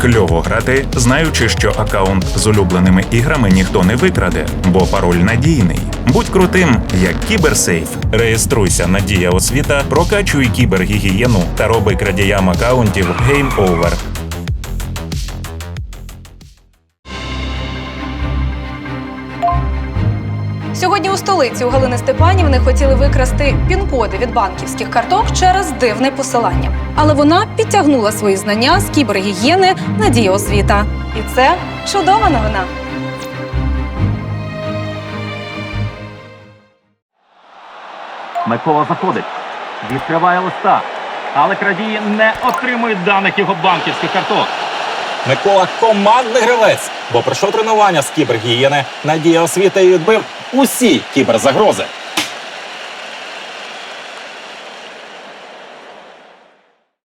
Кльово грати, знаючи, що акаунт з улюбленими іграми ніхто не викраде, бо пароль надійний. Будь крутим, як кіберсейф. Реєструйся на Дія освіта, прокачуй кібергігієну та роби крадіям акаунтів гейм овер. Сьогодні у столиці у Галини Степанівни хотіли викрасти пін-коди від банківських карток через дивне посилання. Але вона підтягнула свої знання з кібергігієни на дія освіта. І це чудова новина. Микола заходить, відкриває листа, але крадії не отримують даних його банківських карток. Микола командний гравець, бо пройшов тренування з кібергієни, надія освіти і відбив усі кіберзагрози.